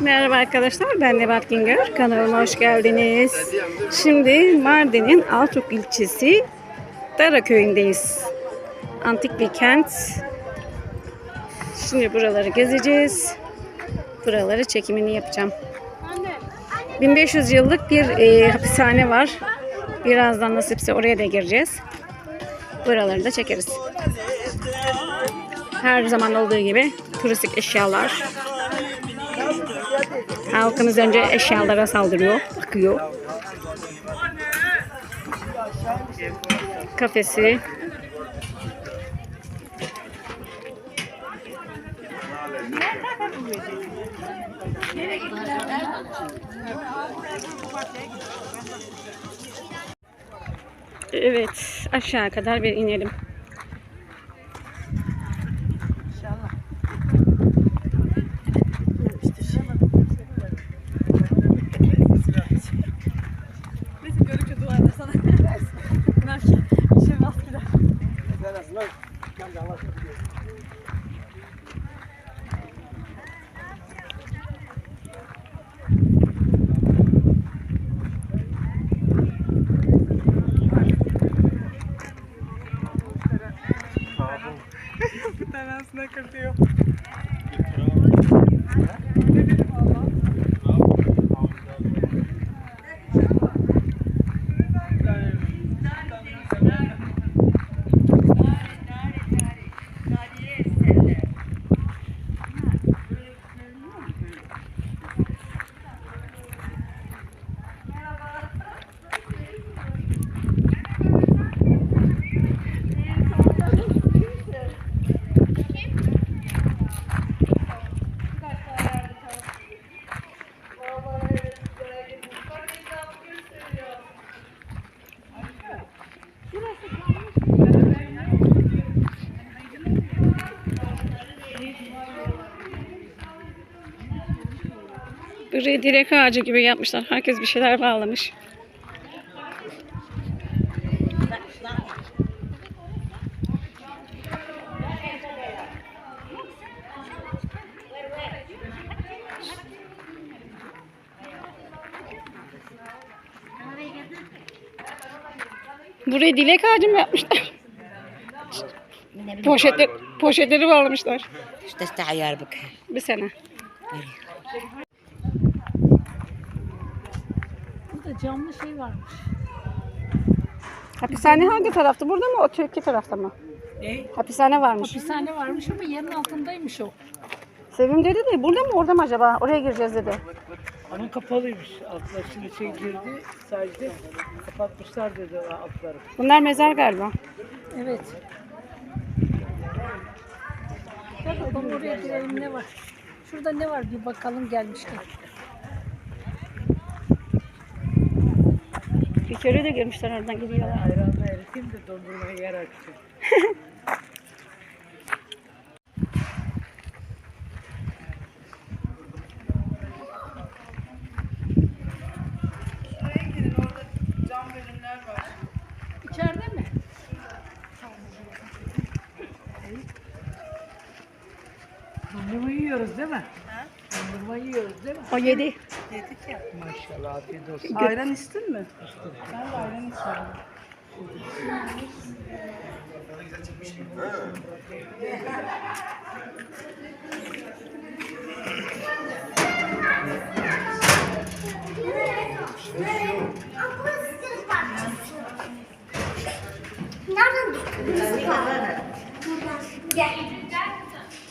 Merhaba arkadaşlar, ben Nebat Güngör. Kanalıma hoş geldiniz. Şimdi Mardin'in Altuk ilçesi Dara köyündeyiz. Antik bir kent. Şimdi buraları gezeceğiz. Buraları çekimini yapacağım. 1500 yıllık bir e, hapishane var. Birazdan nasipse oraya da gireceğiz. Buraları da çekeriz. Her zaman olduğu gibi turistik eşyalar. Halkımız önce eşyalara saldırıyor, bakıyor. Kafesi. Evet, aşağı kadar bir inelim. Bir tane Şurayı direk ağacı gibi yapmışlar. Herkes bir şeyler bağlamış. Buraya dilek ağacı mı yapmışlar? Poşetler, poşetleri bağlamışlar. İşte ayar Bir sene. Burada camlı şey varmış. Hapishane hangi tarafta? Burada mı? O öteki tarafta mı? Ne? Hapishane varmış. Hapishane varmış ama yerin altındaymış o. Sevim dedi de burada mı orada mı acaba? Oraya gireceğiz dedi. Ama kapalıymış. Altlar şimdi şey girdi. Sadece kapatmışlar dedi altları. Bunlar mezar galiba. Evet. Gel bakalım oraya girelim ne var? Şurada ne var bir bakalım gelmişken. Kere de girmişler oradan gidiyorlar. Ayranla eriteyim de dondurmaya yer açsın. İçeride mi? Dondurma yiyoruz değil mi? Dondurma yiyoruz değil mi? O yedi. Maşallah afiyet olsun. Ayran içtin mi? Nereden tuttun? Gel.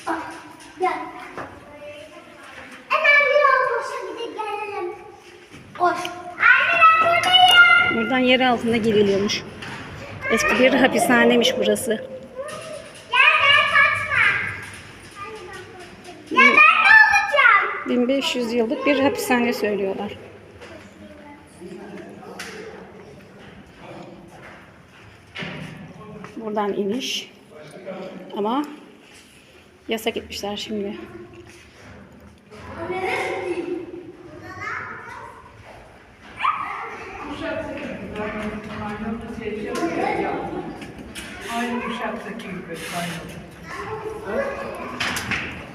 Ah, Gel. Koş. Anne ben buradayım. Buradan yer altında giriliyormuş. Eski bir hapishaneymiş burası. Gel gel kaçma. Ya ben ne olacağım? 1500 yıllık bir hapishane söylüyorlar. Buradan iniş. Ama yasak etmişler şimdi.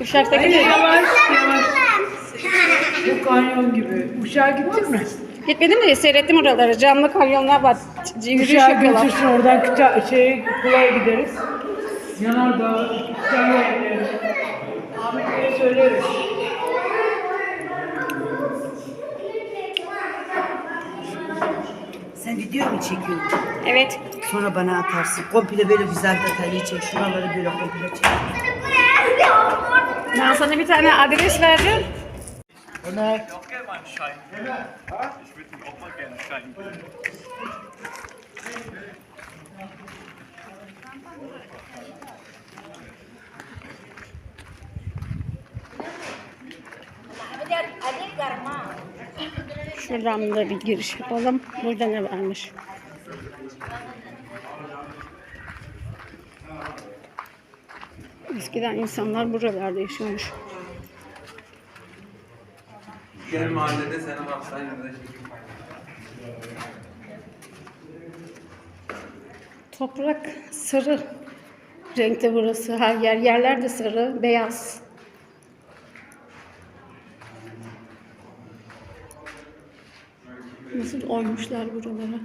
Uşak'taki Hayır yavaş yavaş. Bu kanyon gibi. Uşağa gittin mi? Gitmedim de seyrettim oraları. Canlı kanyonlar var. Yürüyüş Uşağa yapıyorlar. götürsün oradan kıta, şey, kulaya gideriz. Yanardağ, Kutay'a gideriz. Ahmet Bey'e söyleriz. Sen video mu çekiyorsun? Evet. Sonra bana atarsın. Komple böyle güzel detaylı çek. Şuraları böyle komple çek. Ben sana bir tane adres verdim. Ömer. Ich würde Şuradan da bir giriş yapalım. Burada ne varmış? Eskiden insanlar buralarda yaşıyormuş. Gel mahallede hapishanede çekim Toprak sarı renkte burası. Her yer. Yerler de sarı, beyaz. Nasıl oymuşlar buralara.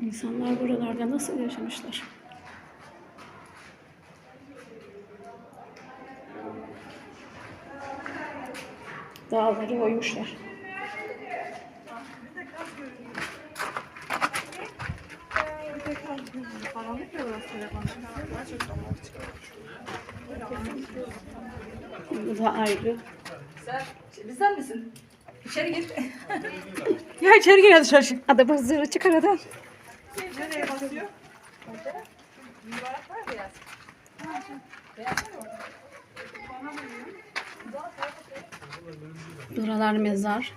İnsanlar buralarda nasıl yaşamışlar? Dağları oymuşlar. Bu da ayrı. Bizden misin? İçeri gir. ya içeri gir hadi şaşır. Ada bazıları çıkar adam. Nereye basıyor? Buralar mezar.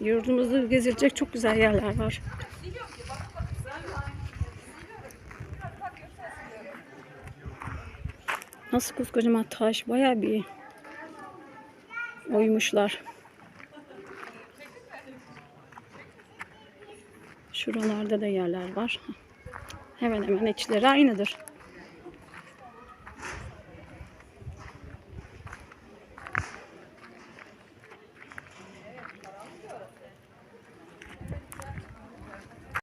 Yurdumuzda gezilecek çok güzel yerler var. Nasıl koskocaman taş bayağı bir oymuşlar. Şuralarda da yerler var. Hemen hemen içleri aynıdır.